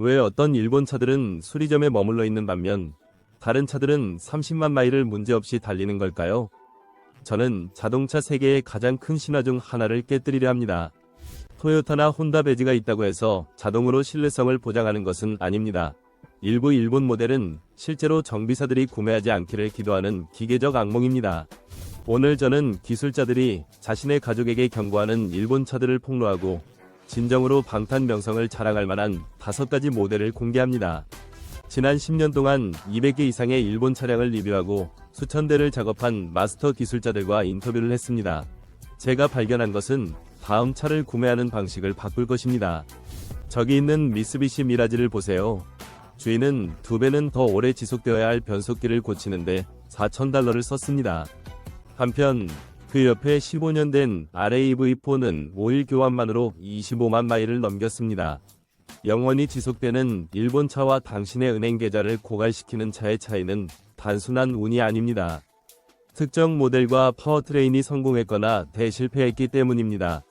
왜 어떤 일본 차들은 수리점에 머물러 있는 반면 다른 차들은 30만 마일을 문제없이 달리는 걸까요? 저는 자동차 세계의 가장 큰 신화 중 하나를 깨뜨리려 합니다. 토요타나 혼다 배지가 있다고 해서 자동으로 신뢰성을 보장하는 것은 아닙니다. 일부 일본 모델은 실제로 정비사들이 구매하지 않기를 기도하는 기계적 악몽입니다. 오늘 저는 기술자들이 자신의 가족에게 경고하는 일본 차들을 폭로하고 진정으로 방탄 명성을 자랑할 만한 다섯 가지 모델을 공개합니다. 지난 10년 동안 200개 이상의 일본 차량을 리뷰하고 수천 대를 작업한 마스터 기술자들과 인터뷰를 했습니다. 제가 발견한 것은 다음 차를 구매하는 방식을 바꿀 것입니다. 저기 있는 미쓰비시 미라지를 보세요. 주인은 두 배는 더 오래 지속되어야 할 변속기를 고치는데 4,000달러를 썼습니다. 한편 그 옆에 15년 된 RAV4는 오일 교환만으로 25만 마일을 넘겼습니다. 영원히 지속되는 일본 차와 당신의 은행 계좌를 고갈시키는 차의 차이는 단순한 운이 아닙니다. 특정 모델과 파워트레인이 성공했거나 대실패했기 때문입니다.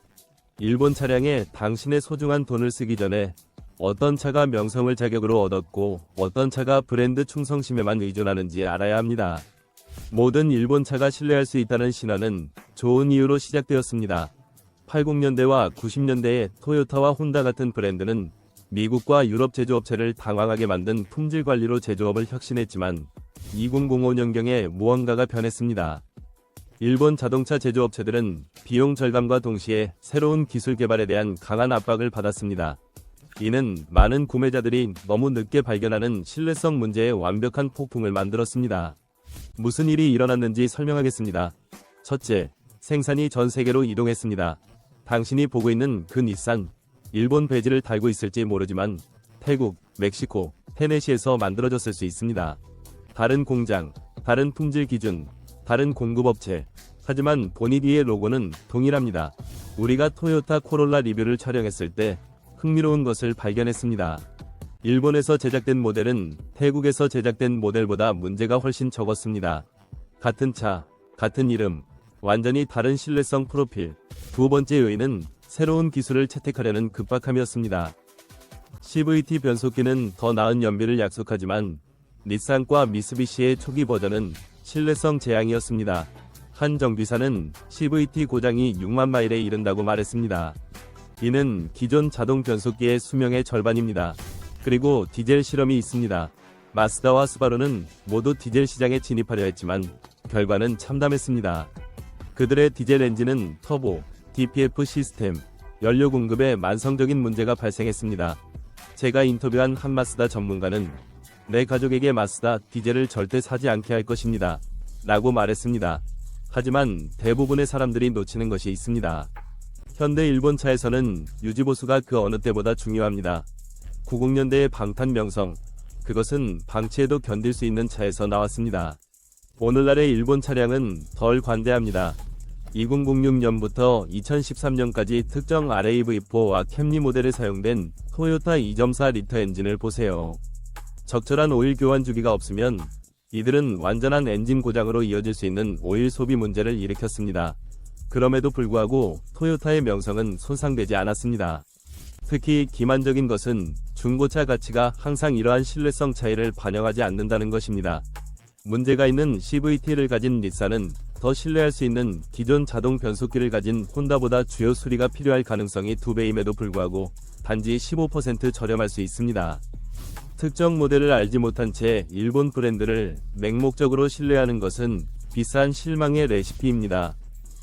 일본 차량에 당신의 소중한 돈을 쓰기 전에 어떤 차가 명성을 자격으로 얻었고 어떤 차가 브랜드 충성심에만 의존하는지 알아야 합니다. 모든 일본 차가 신뢰할 수 있다는 신화는 좋은 이유로 시작되었습니다. 80년대와 90년대에 토요타와 혼다 같은 브랜드는 미국과 유럽 제조업체를 당황하게 만든 품질 관리로 제조업을 혁신했지만 2005년경에 무언가가 변했습니다. 일본 자동차 제조업체들은 비용 절감과 동시에 새로운 기술 개발에 대한 강한 압박을 받았습니다. 이는 많은 구매자들이 너무 늦게 발견하는 신뢰성 문제에 완벽한 폭풍을 만들었습니다. 무슨 일이 일어났는지 설명하겠습니다. 첫째, 생산이 전 세계로 이동했습니다. 당신이 보고 있는 그 닛산, 일본 배지를 달고 있을지 모르지만 태국, 멕시코, 테네시에서 만들어졌을 수 있습니다. 다른 공장, 다른 품질 기준, 다른 공급업체. 하지만 보니디의 로고는 동일합니다. 우리가 토요타 코롤라 리뷰를 촬영했을 때 흥미로운 것을 발견했습니다. 일본에서 제작된 모델은 태국에서 제작된 모델보다 문제가 훨씬 적었습니다. 같은 차, 같은 이름, 완전히 다른 신뢰성 프로필. 두 번째 요인은 새로운 기술을 채택하려는 급박함이었습니다. CVT 변속기는 더 나은 연비를 약속하지만 닛산과 미쓰비시의 초기 버전은 신뢰성 재앙이었습니다. 한 정비사는 CVT 고장이 6만 마일에 이른다고 말했습니다. 이는 기존 자동 변속기의 수명의 절반입니다. 그리고 디젤 실험이 있습니다. 마스다와 스바루는 모두 디젤 시장에 진입하려 했지만 결과는 참담했습니다. 그들의 디젤 엔진은 터보, DPF 시스템, 연료 공급에 만성적인 문제가 발생했습니다. 제가 인터뷰한 한 마스다 전문가는 내 가족에게 마스다 디젤을 절대 사지 않게 할 것입니다. 라고 말했습니다. 하지만 대부분의 사람들이 놓치는 것이 있습니다. 현대 일본 차에서는 유지보수가 그 어느 때보다 중요합니다. 90년대의 방탄 명성, 그것은 방치에도 견딜 수 있는 차에서 나왔습니다. 오늘날의 일본 차량은 덜 관대합니다. 2006년부터 2013년까지 특정 RAV4와 캠리 모델에 사용된 토요타 2.4 리터 엔진을 보세요. 적절한 오일 교환 주기가 없으면 이들은 완전한 엔진 고장으로 이어질 수 있는 오일 소비 문제를 일으켰습니다. 그럼에도 불구하고 토요타의 명성은 손상되지 않았습니다. 특히 기만적인 것은 중고차 가치가 항상 이러한 신뢰성 차이를 반영하지 않는다는 것입니다. 문제가 있는 CVT를 가진 닛산은 더 신뢰할 수 있는 기존 자동 변속기를 가진 혼다보다 주요 수리가 필요할 가능성이 2배임에도 불구하고 단지 15% 저렴할 수 있습니다. 특정 모델을 알지 못한 채 일본 브랜드를 맹목적으로 신뢰하는 것은 비싼 실망의 레시피입니다.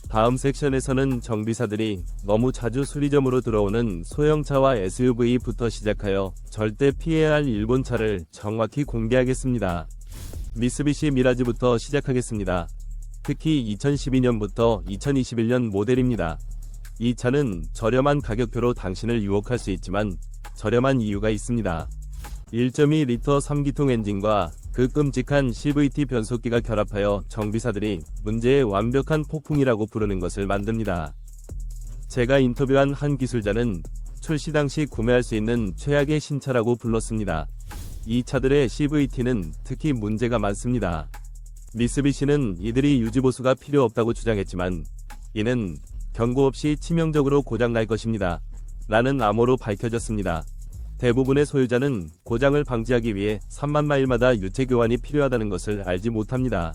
다음 섹션에서는 정비사들이 너무 자주 수리점으로 들어오는 소형차와 SUV부터 시작하여 절대 피해야 할 일본 차를 정확히 공개하겠습니다. 미쓰비시 미라지부터 시작하겠습니다. 특히 2012년부터 2021년 모델입니다. 이 차는 저렴한 가격표로 당신을 유혹할 수 있지만 저렴한 이유가 있습니다. 1.2리터 3기통 엔진과 그 끔찍한 CVT 변속기가 결합하여 정비사들이 문제의 완벽한 폭풍이라고 부르는 것을 만듭니다. 제가 인터뷰한 한 기술자는 출시 당시 구매할 수 있는 최악의 신차라고 불렀습니다. 이 차들의 CVT는 특히 문제가 많습니다. 미쓰비시는 이들이 유지보수가 필요 없다고 주장했지만 이는 경고 없이 치명적으로 고장날 것입니다. 라는 암호로 밝혀졌습니다. 대부분의 소유자는 고장을 방지하기 위해 3만 마일마다 유체 교환이 필요하다는 것을 알지 못합니다.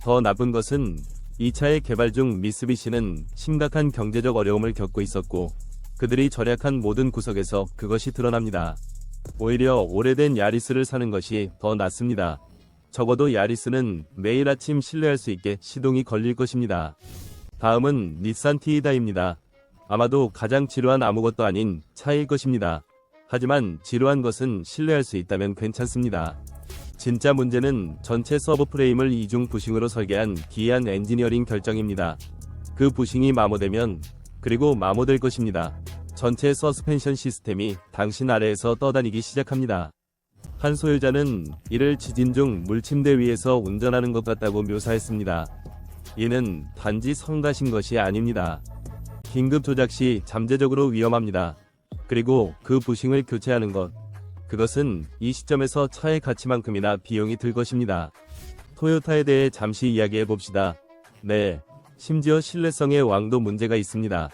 더 나쁜 것은 이 차의 개발 중 미쓰비시는 심각한 경제적 어려움을 겪고 있었고 그들이 절약한 모든 구석에서 그것이 드러납니다. 오히려 오래된 야리스를 사는 것이 더 낫습니다. 적어도 야리스는 매일 아침 신뢰할 수 있게 시동이 걸릴 것입니다. 다음은 닛산 티이다입니다. 아마도 가장 지루한 아무것도 아닌 차일 것입니다. 하지만 지루한 것은 신뢰할 수 있다면 괜찮습니다. 진짜 문제는 전체 서브 프레임을 이중 부싱으로 설계한 기이한 엔지니어링 결정입니다. 그 부싱이 마모되면 그리고 마모될 것입니다. 전체 서스펜션 시스템이 당신 아래에서 떠다니기 시작합니다. 한 소유자는 이를 지진 중 물침대 위에서 운전하는 것 같다고 묘사했습니다. 이는 단지 성가신 것이 아닙니다. 긴급 조작 시 잠재적으로 위험합니다. 그리고 그 부싱을 교체하는 것. 그것은 이 시점에서 차의 가치만큼이나 비용이 들 것입니다. 토요타에 대해 잠시 이야기해 봅시다. 네. 심지어 신뢰성의 왕도 문제가 있습니다.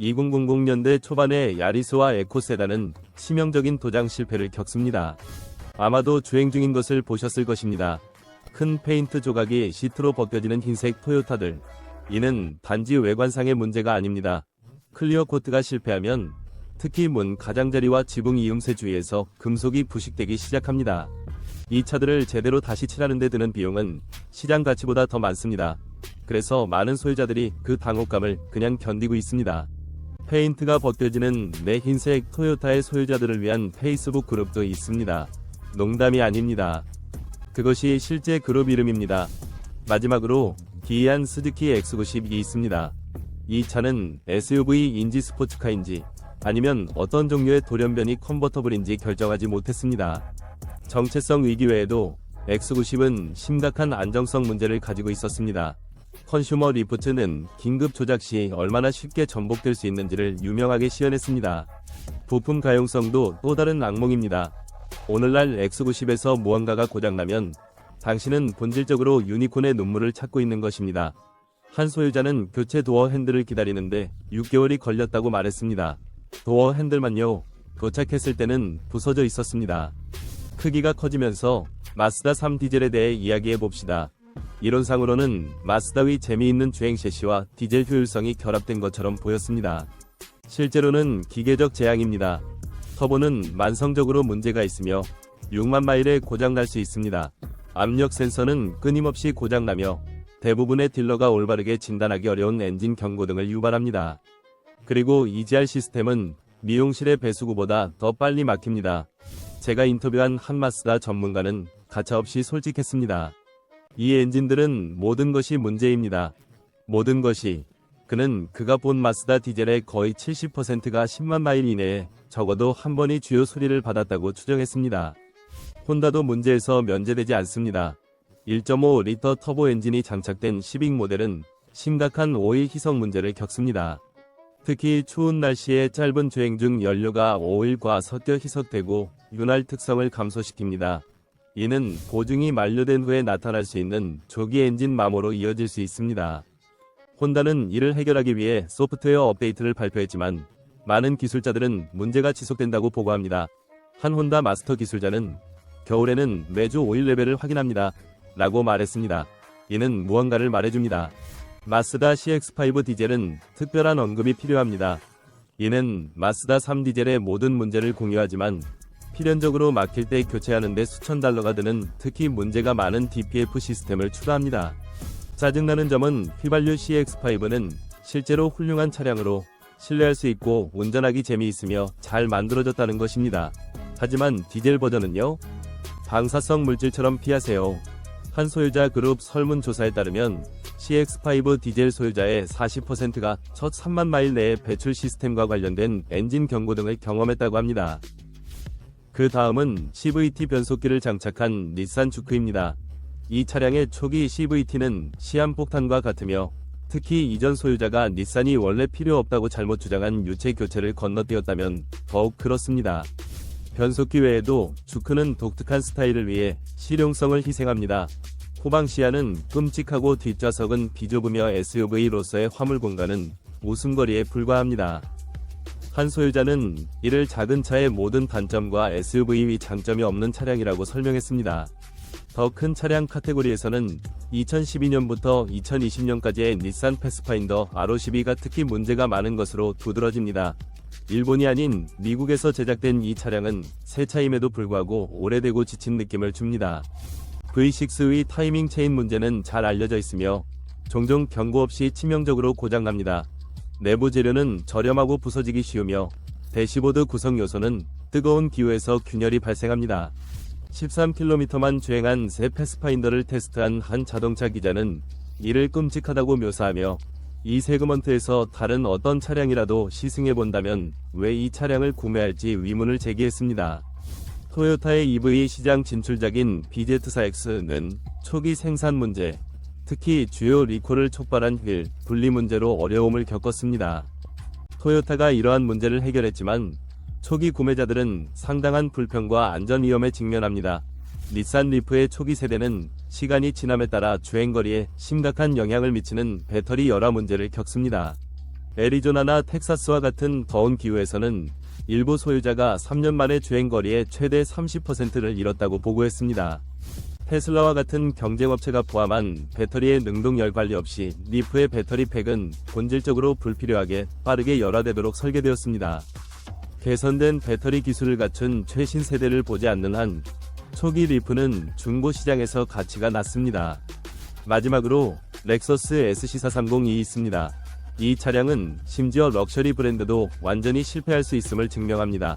2000년대 초반에 야리스와 에코세단은 치명적인 도장 실패를 겪습니다. 아마도 주행 중인 것을 보셨을 것입니다. 큰 페인트 조각이 시트로 벗겨지는 흰색 토요타들. 이는 단지 외관상의 문제가 아닙니다. 클리어 코트가 실패하면 특히 문 가장자리와 지붕 이음새 주위에서 금속이 부식되기 시작합니다. 이 차들을 제대로 다시 칠하는 데 드는 비용은 시장 가치보다 더 많습니다. 그래서 많은 소유자들이 그 당혹감을 그냥 견디고 있습니다. 페인트가 벗겨지는 내 흰색 토요타의 소유자들을 위한 페이스북 그룹도 있습니다. 농담이 아닙니다. 그것이 실제 그룹 이름입니다. 마지막으로 기이한 스즈키 X90이 있습니다. 이 차는 SUV인지 스포츠카인지 아니면 어떤 종류의 돌연변이 컨버터블인지 결정하지 못했습니다. 정체성 위기 외에도 X90은 심각한 안정성 문제를 가지고 있었습니다. 컨슈머 리포트는 긴급 조작 시 얼마나 쉽게 전복될 수 있는지를 유명하게 시연했습니다. 부품 가용성도 또 다른 악몽입니다. 오늘날 X90에서 무언가가 고장나면 당신은 본질적으로 유니콘의 눈물을 찾고 있는 것입니다. 한 소유자는 교체 도어 핸들을 기다리는데 6개월이 걸렸다고 말했습니다. 도어 핸들만요. 도착했을 때는 부서져 있었습니다. 크기가 커지면서 마스다 3 디젤에 대해 이야기해 봅시다. 이론상으로는 마스다 위 재미있는 주행 셰시와 디젤 효율성이 결합된 것처럼 보였습니다. 실제로는 기계적 재앙입니다. 터보는 만성적으로 문제가 있으며 6만 마일에 고장날 수 있습니다. 압력 센서는 끊임없이 고장나며 대부분의 딜러가 올바르게 진단하기 어려운 엔진 경고 등을 유발합니다. 그리고 EGR 시스템은 미용실의 배수구보다 더 빨리 막힙니다. 제가 인터뷰한 한 마스다 전문가는 가차없이 솔직했습니다. 이 엔진들은 모든 것이 문제입니다. 모든 것이. 그는 그가 본 마스다 디젤의 거의 70%가 10만 마일 이내에 적어도 한 번이 주요 수리를 받았다고 추정했습니다. 혼다도 문제에서 면제되지 않습니다. 1.5리터 터보 엔진이 장착된 시빅 모델은 심각한 오일 희석 문제를 겪습니다. 특히 추운 날씨에 짧은 주행 중 연료가 오일과 섞여 희석되고 윤활 특성을 감소시킵니다. 이는 보증이 만료된 후에 나타날 수 있는 조기 엔진 마모로 이어질 수 있습니다. 혼다는 이를 해결하기 위해 소프트웨어 업데이트를 발표했지만 많은 기술자들은 문제가 지속된다고 보고합니다. 한 혼다 마스터 기술자는 겨울에는 매주 오일 레벨을 확인합니다. 라고 말했습니다. 이는 무언가를 말해줍니다. 마스다 CX5 디젤은 특별한 언급이 필요합니다. 이는 마스다 3 디젤의 모든 문제를 공유하지만 필연적으로 막힐 때 교체하는데 수천 달러가 드는 특히 문제가 많은 DPF 시스템을 추가합니다. 짜증나는 점은 휘발유 CX5는 실제로 훌륭한 차량으로 신뢰할 수 있고 운전하기 재미있으며 잘 만들어졌다는 것입니다. 하지만 디젤 버전은요? 방사성 물질처럼 피하세요. 한 소유자 그룹 설문조사에 따르면 CX5 디젤 소유자의 40%가 첫 3만 마일 내에 배출 시스템과 관련된 엔진 경고 등을 경험했다고 합니다. 그 다음은 CVT 변속기를 장착한 닛산 주크입니다. 이 차량의 초기 CVT는 시한폭탄과 같으며 특히 이전 소유자가 닛산이 원래 필요 없다고 잘못 주장한 유체 교체를 건너뛰었다면 더욱 그렇습니다. 변속기 외에도 주크는 독특한 스타일을 위해 실용성을 희생합니다. 후방 시야는 끔찍하고 뒷좌석은 비좁으며 SUV로서의 화물 공간은 웃음거리에 불과합니다. 한 소유자는 이를 작은 차의 모든 단점과 SUV 장점이 없는 차량이라고 설명했습니다. 더 큰 차량 카테고리에서는 2012년부터 2020년까지의 닛산 패스파인더 R52가 특히 문제가 많은 것으로 두드러집니다. 일본이 아닌 미국에서 제작된 이 차량은 새 차임에도 불구하고 오래되고 지친 느낌을 줍니다. V6의 타이밍 체인 문제는 잘 알려져 있으며 종종 경고 없이 치명적으로 고장납니다. 내부 재료는 저렴하고 부서지기 쉬우며 대시보드 구성 요소는 뜨거운 기후에서 균열이 발생합니다. 13km만 주행한 새 패스파인더를 테스트한 한 자동차 기자는 이를 끔찍하다고 묘사하며 이 세그먼트에서 다른 어떤 차량이라도 시승해 본다면 왜 이 차량을 구매할지 의문을 제기했습니다. 토요타의 EV 시장 진출작인 BZ4X는 초기 생산 문제, 특히 주요 리콜을 촉발한 휠, 분리 문제로 어려움을 겪었습니다. 토요타가 이러한 문제를 해결했지만 초기 구매자들은 상당한 불편과 안전 위험에 직면합니다. 닛산 리프의 초기 세대는 시간이 지남에 따라 주행거리에 심각한 영향을 미치는 배터리 열화 문제를 겪습니다. 애리조나나 텍사스와 같은 더운 기후에서는 일부 소유자가 3년 만에 주행거리의 최대 30%를 잃었다고 보고했습니다. 테슬라와 같은 경쟁업체가 포함한 배터리의 능동열 관리 없이 리프의 배터리 팩은 본질적으로 불필요하게 빠르게 열화되도록 설계되었습니다. 개선된 배터리 기술을 갖춘 최신 세대를 보지 않는 한 초기 리프는 중고 시장에서 가치가 낮습니다. 마지막으로 렉서스 SC430이 있습니다. 이 차량은 심지어 럭셔리 브랜드도 완전히 실패할 수 있음을 증명합니다.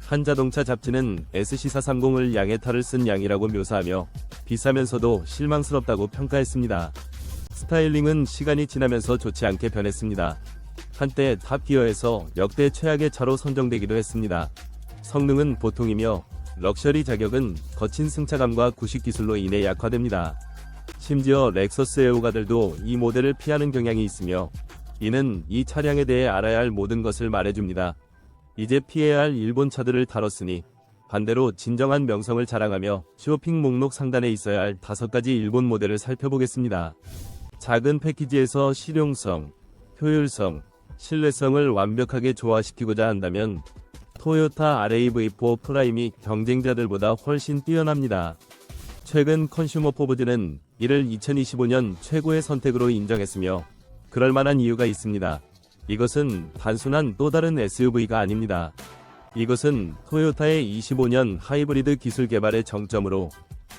한 자동차 잡지는 SC430을 양의 탈을 쓴 양이라고 묘사하며 비싸면서도 실망스럽다고 평가했습니다. 스타일링은 시간이 지나면서 좋지 않게 변했습니다. 한때 탑기어에서 역대 최악의 차로 선정되기도 했습니다. 성능은 보통이며 럭셔리 자격은 거친 승차감과 구식 기술로 인해 약화됩니다. 심지어 렉서스 애호가들도 이 모델을 피하는 경향이 있으며 이는 이 차량에 대해 알아야 할 모든 것을 말해줍니다. 이제 피해야 할 일본 차들을 다뤘으니 반대로 진정한 명성을 자랑하며 쇼핑 목록 상단에 있어야 할 다섯 가지 일본 모델을 살펴보겠습니다. 작은 패키지에서 실용성, 효율성, 신뢰성을 완벽하게 조화시키고자 한다면 토요타 RAV4 프라임이 경쟁자들보다 훨씬 뛰어납니다. 최근 컨슈머 포브즈는 이를 2025년 최고의 선택으로 인정했으며 그럴 만한 이유가 있습니다. 이것은 단순한 또 다른 SUV가 아닙니다. 이것은 토요타의 25년 하이브리드 기술 개발의 정점으로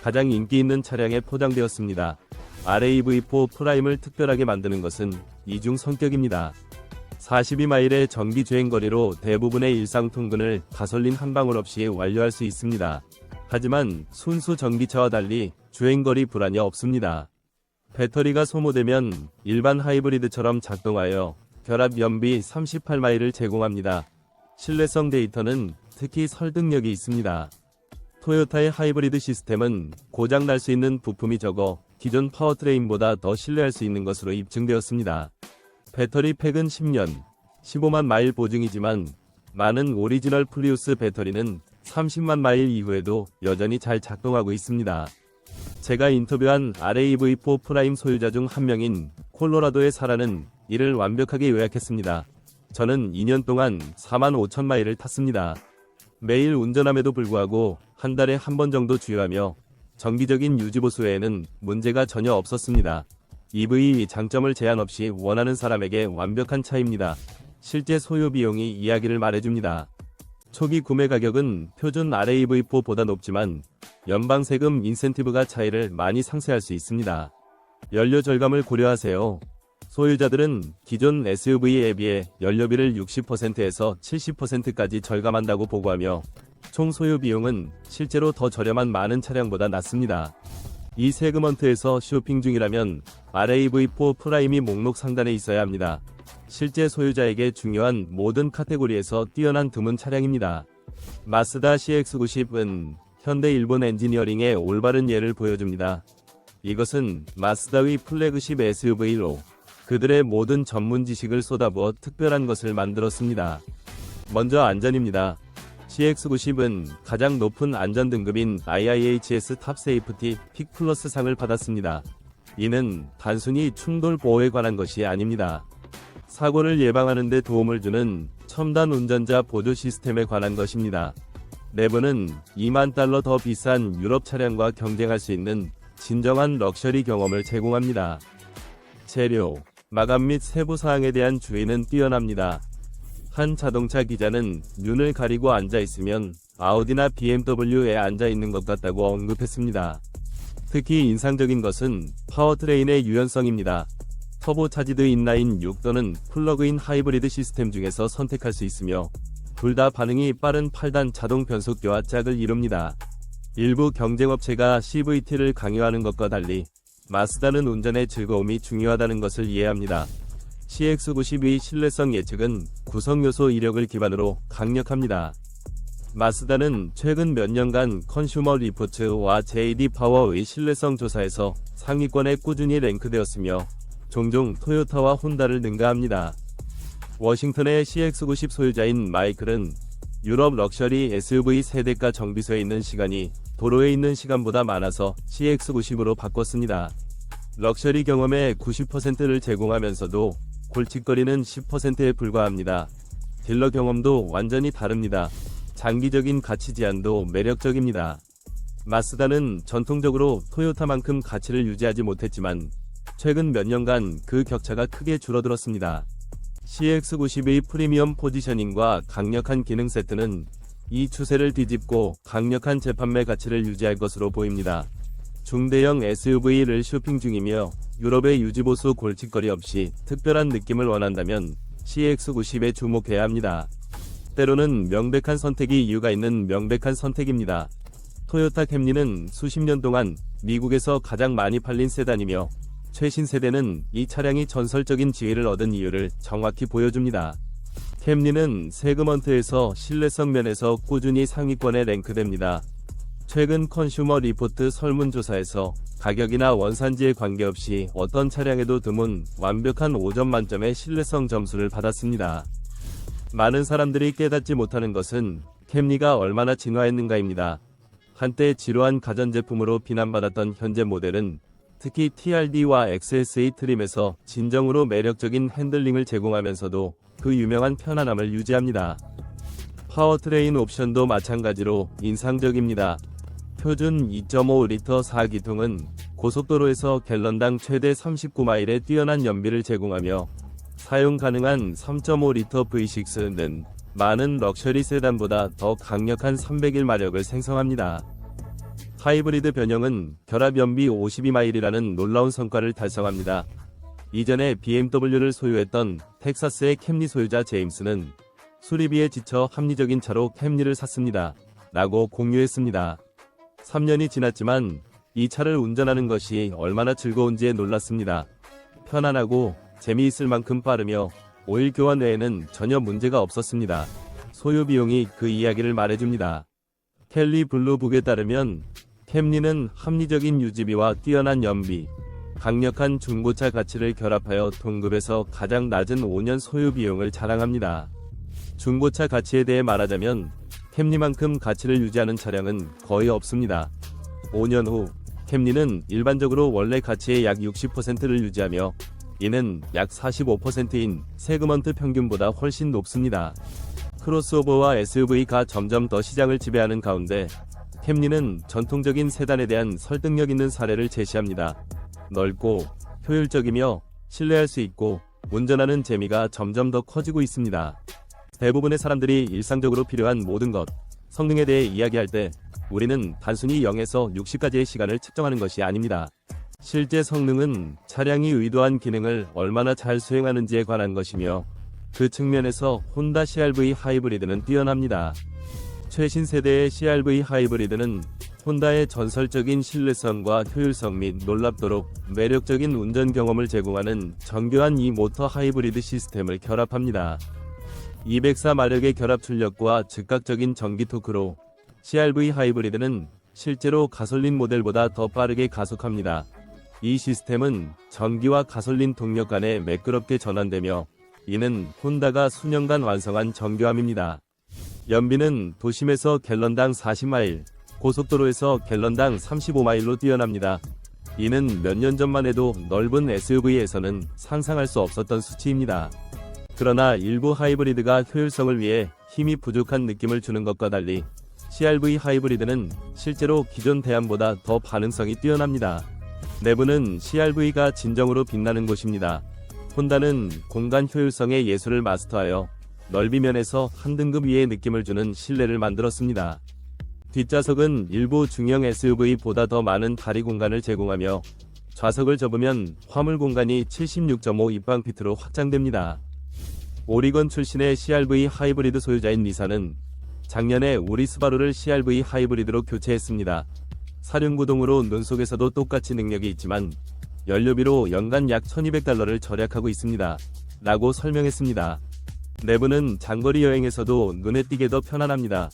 가장 인기 있는 차량에 포장되었습니다. RAV4 프라임을 특별하게 만드는 것은 이중 성격입니다. 42마일의 전기 주행 거리로 대부분의 일상 통근을 가솔린 한 방울 없이 완료할 수 있습니다. 하지만 순수 전기차와 달리 주행거리 불안이 없습니다. 배터리가 소모되면 일반 하이브리드처럼 작동하여 결합 연비 38마일을 제공합니다. 신뢰성 데이터는 특히 설득력이 있습니다. 토요타의 하이브리드 시스템은 고장 날 수 있는 부품이 적어 기존 파워트레인보다 더 신뢰할 수 있는 것으로 입증되었습니다. 배터리 팩은 10년, 15만 마일 보증이지만 많은 오리지널 플리우스 배터리는 30만 마일 이후에도 여전히 잘 작동하고 있습니다. 제가 인터뷰한 RAV4 프라임 소유자 중 한 명인 콜로라도의 사라는 이를 완벽하게 요약했습니다. 저는 2년 동안 4만 5천 마일을 탔습니다. 매일 운전함에도 불구하고 한 달에 한 번 정도 주유하며 정기적인 유지보수 외에는 문제가 전혀 없었습니다. EV 장점을 제한 없이 원하는 사람에게 완벽한 차입니다. 실제 소요 비용이 이야기를 말해줍니다. 초기 구매 가격은 표준 RAV4보다 높지만 연방 세금 인센티브가 차이를 많이 상쇄할 수 있습니다. 연료 절감을 고려하세요. 소유자들은 기존 SUV에 비해 연료비를 60%에서 70%까지 절감한다고 보고하며 총 소요 비용은 실제로 더 저렴한 많은 차량보다 낮습니다. 이 세그먼트에서 쇼핑 중이라면 RAV4 프라임이 목록 상단에 있어야 합니다. 실제 소유자에게 중요한 모든 카테고리에서 뛰어난 드문 차량입니다. 마스다 CX-90은 현대 일본 엔지니어링의 올바른 예를 보여줍니다. 이것은 마스다의 플래그십 SUV로 그들의 모든 전문 지식을 쏟아부어 특별한 것을 만들었습니다. 먼저 안전입니다. CX-90은 가장 높은 안전 등급인 IIHS 탑 세이프티 픽 플러스 상을 받았습니다. 이는 단순히 충돌 보호에 관한 것이 아닙니다. 사고를 예방하는 데 도움을 주는 첨단 운전자 보조 시스템에 관한 것입니다. 내부는 2만 달러 더 비싼 유럽 차량과 경쟁할 수 있는 진정한 럭셔리 경험을 제공합니다. 재료, 마감 및 세부 사항에 대한 주의는 뛰어납니다. 한 자동차 기자는 눈을 가리고 앉아 있으면 아우디나 BMW에 앉아 있는 것 같다고 언급했습니다. 특히 인상적인 것은 파워트레인의 유연성입니다. 터보 차지드 인라인 6 또는 플러그인 하이브리드 시스템 중에서 선택할 수 있으며 둘 다 반응이 빠른 8단 자동 변속기와 짝을 이룹니다. 일부 경쟁업체가 CVT를 강요하는 것과 달리 마스다는 운전의 즐거움이 중요하다는 것을 이해합니다. CX-92 신뢰성 예측은 구성 요소 이력을 기반으로 강력합니다. 마스다는 최근 몇 년간 컨슈머 리포트와 JD 파워의 신뢰성 조사에서 상위권에 꾸준히 랭크되었으며 종종 토요타와 혼다를 능가합니다. 워싱턴의 CX-90 소유자인 마이클은 유럽 럭셔리 SUV 세대가 정비소에 있는 시간이 도로에 있는 시간보다 많아서 CX-90으로 바꿨습니다. 럭셔리 경험의 90%를 제공하면서도 골칫거리는 10%에 불과합니다. 딜러 경험도 완전히 다릅니다. 장기적인 가치 제한도 매력적입니다. 마스다는 전통적으로 토요타만큼 가치를 유지하지 못했지만 최근 몇 년간 그 격차가 크게 줄어들었습니다. CX-92 프리미엄 포지셔닝과 강력한 기능 세트는 이 추세를 뒤집고 강력한 재판매 가치를 유지할 것으로 보입니다. 중대형 SUV를 쇼핑 중이며 유럽의 유지보수 골칫거리 없이 특별한 느낌을 원한다면 CX-90에 주목해야 합니다. 때로는 명백한 선택이 이유가 있는 명백한 선택입니다. 토요타 캠리는 수십 년 동안 미국에서 가장 많이 팔린 세단이며 최신 세대는 이 차량이 전설적인 지위를 얻은 이유를 정확히 보여줍니다. 캠리는 세그먼트에서 신뢰성 면에서 꾸준히 상위권에 랭크됩니다. 최근 컨슈머 리포트 설문조사에서 가격이나 원산지에 관계없이 어떤 차량에도 드문 완벽한 5점 만점의 신뢰성 점수를 받았습니다. 많은 사람들이 깨닫지 못하는 것은 캠리가 얼마나 진화했는가입니다. 한때 지루한 가전제품으로 비난받았던 현재 모델은 특히 TRD와 XSA 트림에서 진정으로 매력적인 핸들링을 제공하면서도 그 유명한 편안함을 유지합니다. 파워트레인 옵션도 마찬가지로 인상적입니다. 표준 2.5리터 4기통은 고속도로에서 갤런당 최대 39마일의 뛰어난 연비를 제공하며 사용 가능한 3.5리터 V6는 많은 럭셔리 세단보다 더 강력한 301마력을 생성합니다. 하이브리드 변형은 결합 연비 52마일이라는 놀라운 성과를 달성합니다. 이전에 BMW를 소유했던 텍사스의 캠리 소유자 제임스는 수리비에 지쳐 합리적인 차로 캠리를 샀습니다. 라고 공유했습니다. 3년이 지났지만 이 차를 운전하는 것이 얼마나 즐거운지에 놀랐습니다. 편안하고 재미있을 만큼 빠르며 오일 교환 외에는 전혀 문제가 없었습니다. 소요 비용이 그 이야기를 말해줍니다. 켈리 블루북에 따르면 캠리는 합리적인 유지비와 뛰어난 연비, 강력한 중고차 가치를 결합하여 동급에서 가장 낮은 5년 소유 비용을 자랑합니다. 중고차 가치에 대해 말하자면 캠리만큼 가치를 유지하는 차량은 거의 없습니다. 5년 후 캠리는 일반적으로 원래 가치의 약 60%를 유지하며 이는 약 45%인 세그먼트 평균보다 훨씬 높습니다. 크로스오버와 SUV가 점점 더 시장을 지배하는 가운데 캠리는 전통적인 세단에 대한 설득력 있는 사례를 제시합니다. 넓고 효율적이며 신뢰할 수 있고 운전하는 재미가 점점 더 커지고 있습니다. 대부분의 사람들이 일상적으로 필요한 모든 것, 성능에 대해 이야기할 때 우리는 단순히 0에서 60까지의 시간을 측정하는 것이 아닙니다. 실제 성능은 차량이 의도한 기능을 얼마나 잘 수행하는지에 관한 것이며 그 측면에서 혼다 CRV 하이브리드는 뛰어납니다. 최신 세대의 CRV 하이브리드는 혼다의 전설적인 신뢰성과 효율성 및 놀랍도록 매력적인 운전 경험을 제공하는 정교한 이 모터 하이브리드 시스템을 결합합니다. 204마력의 결합 출력과 즉각적인 전기 토크로 CRV 하이브리드는 실제로 가솔린 모델보다 더 빠르게 가속합니다. 이 시스템은 전기와 가솔린 동력 간에 매끄럽게 전환되며 이는 혼다가 수년간 완성한 정교함입니다. 연비는 도심에서 갤런당 40마일, 고속도로에서 갤런당 35마일로 뛰어납니다. 이는 몇 년 전만 해도 넓은 SUV에서는 상상할 수 없었던 수치입니다. 그러나 일부 하이브리드가 효율성을 위해 힘이 부족한 느낌을 주는 것과 달리 CRV 하이브리드는 실제로 기존 대안보다 더 반응성이 뛰어납니다. 내부는 CRV가 진정으로 빛나는 곳입니다. 혼다는 공간 효율성의 예술을 마스터하여 넓이 면에서 한 등급 위의 느낌을 주는 실내를 만들었습니다. 뒷좌석은 일부 중형 SUV보다 더 많은 다리 공간을 제공하며 좌석을 접으면 화물 공간이 76.5 입방피트로 확장됩니다. 오리건 출신의 CRV 하이브리드 소유자인 리사는 작년에 우리 스바루를 CRV 하이브리드로 교체했습니다. 사륜구동으로 눈속에서도 똑같이 능력이 있지만 연료비로 연간 약 1200달러를 절약하고 있습니다. 라고 설명했습니다. 내부는 장거리 여행에서도 눈에 띄게 더 편안합니다.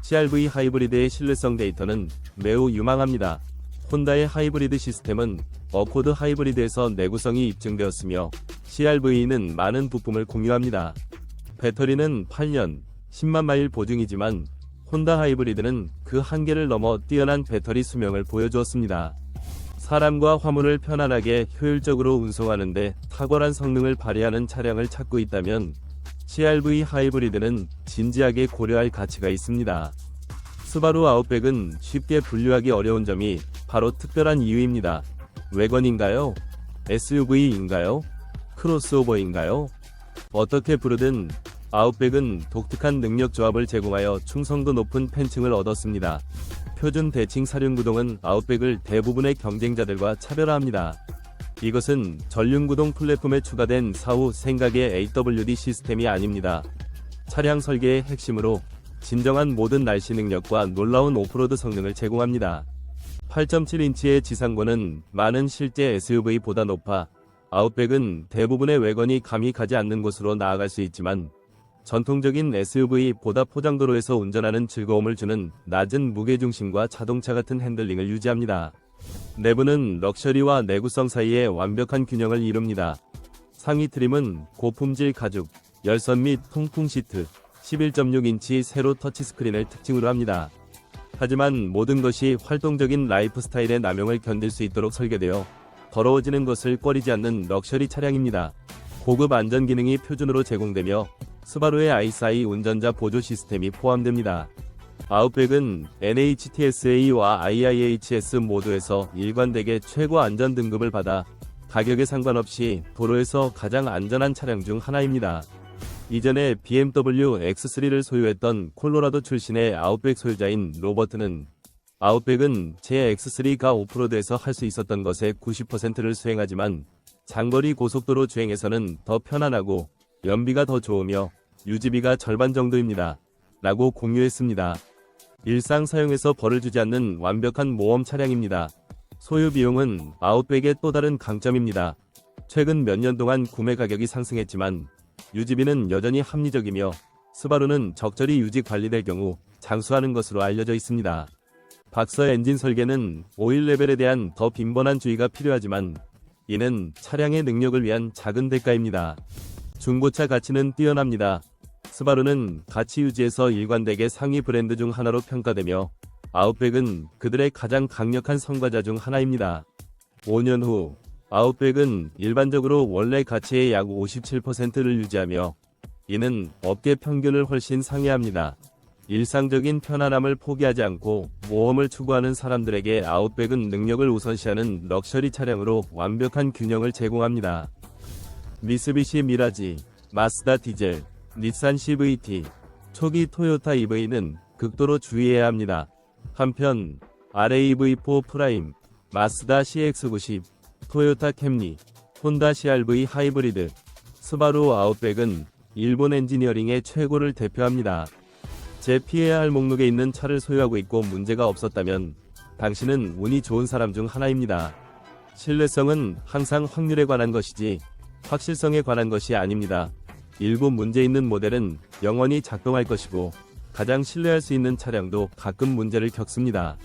CRV 하이브리드의 신뢰성 데이터는 매우 유망합니다. 혼다의 하이브리드 시스템은 어코드 하이브리드에서 내구성이 입증되었으며 CRV는 많은 부품을 공유합니다. 배터리는 8년, 10만 마일 보증이지만 혼다 하이브리드는 그 한계를 넘어 뛰어난 배터리 수명을 보여주었습니다. 사람과 화물을 편안하게 효율적으로 운송하는데 탁월한 성능을 발휘하는 차량을 찾고 있다면 CRV 하이브리드는 진지하게 고려할 가치가 있습니다. 스바루 아웃백은 쉽게 분류하기 어려운 점이 바로 특별한 이유입니다. 외건인가요? SUV인가요? 크로스오버인가요? 어떻게 부르든 아웃백은 독특한 능력 조합을 제공하여 충성도 높은 팬층을 얻었습니다. 표준 대칭 사륜구동은 아웃백을 대부분의 경쟁자들과 차별화합니다. 이것은 전륜구동 플랫폼에 추가된 사후 생각의 AWD 시스템이 아닙니다. 차량 설계의 핵심으로 진정한 모든 날씨 능력과 놀라운 오프로드 성능을 제공합니다. 8.7인치의 지상고는 많은 실제 SUV보다 높아 아웃백은 대부분의 외건이 감이 가지 않는 곳으로 나아갈 수 있지만 전통적인 SUV보다 포장도로에서 운전하는 즐거움을 주는 낮은 무게중심과 자동차 같은 핸들링을 유지합니다. 내부는 럭셔리와 내구성 사이의 완벽한 균형을 이룹니다. 상위 트림은 고품질 가죽, 열선 및 통풍 시트, 11.6인치 세로 터치스크린을 특징으로 합니다. 하지만 모든 것이 활동적인 라이프 스타일의 남용을 견딜 수 있도록 설계되어 더러워지는 것을 꺼리지 않는 럭셔리 차량입니다. 고급 안전 기능이 표준으로 제공되며 스바루의 아이사이 운전자 보조 시스템이 포함됩니다. 아웃백은 NHTSA와 IIHS 모두에서 일관되게 최고 안전 등급을 받아 가격에 상관없이 도로에서 가장 안전한 차량 중 하나입니다. 이전에 BMW X3를 소유했던 콜로라도 출신의 아웃백 소유자인 로버트는 아웃백은 제 X3가 오프로드에서 할 수 있었던 것의 90%를 수행하지만 장거리 고속도로 주행에서는 더 편안하고 연비가 더 좋으며 유지비가 절반 정도입니다. 라고 공유했습니다. 일상 사용에서 벌을 주지 않는 완벽한 모험 차량입니다. 소유 비용은 아웃백의 또 다른 강점입니다. 최근 몇 년 동안 구매 가격이 상승했지만 유지비는 여전히 합리적이며 스바루는 적절히 유지 관리될 경우 장수하는 것으로 알려져 있습니다. 박서 엔진 설계는 오일 레벨에 대한 더 빈번한 주의가 필요하지만 이는 차량의 능력을 위한 작은 대가입니다. 중고차 가치는 뛰어납니다. 스바루는 가치 유지에서 일관되게 상위 브랜드 중 하나로 평가되며 아웃백은 그들의 가장 강력한 성과자 중 하나입니다. 5년 후 아웃백은 일반적으로 원래 가치의 약 57%를 유지하며 이는 업계 평균을 훨씬 상회합니다. 일상적인 편안함을 포기하지 않고 모험을 추구하는 사람들에게 아웃백은 능력을 우선시하는 럭셔리 차량으로 완벽한 균형을 제공합니다. 미쓰비시 미라지, 마스다 디젤, 닛산 CVT, 초기 토요타 EV는 극도로 주의해야 합니다. 한편 RAV4 프라임, 마스다 CX90, 토요타 캠리, 혼다 CRV 하이브리드, 스바루 아웃백은 일본 엔지니어링의 최고를 대표합니다. 제 PAR 목록에 있는 차를 소유하고 있고 문제가 없었다면 당신은 운이 좋은 사람 중 하나입니다. 신뢰성은 항상 확률에 관한 것이지 확실성에 관한 것이 아닙니다. 일부 문제 있는 모델은 영원히 작동할 것이고 가장 신뢰할 수 있는 차량도 가끔 문제를 겪습니다.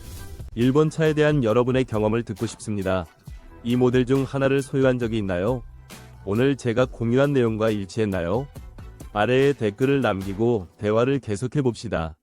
일본 차에 대한 여러분의 경험을 듣고 싶습니다. 이 모델 중 하나를 소유한 적이 있나요? 오늘 제가 공유한 내용과 일치했나요? 아래에 댓글을 남기고 대화를 계속해 봅시다.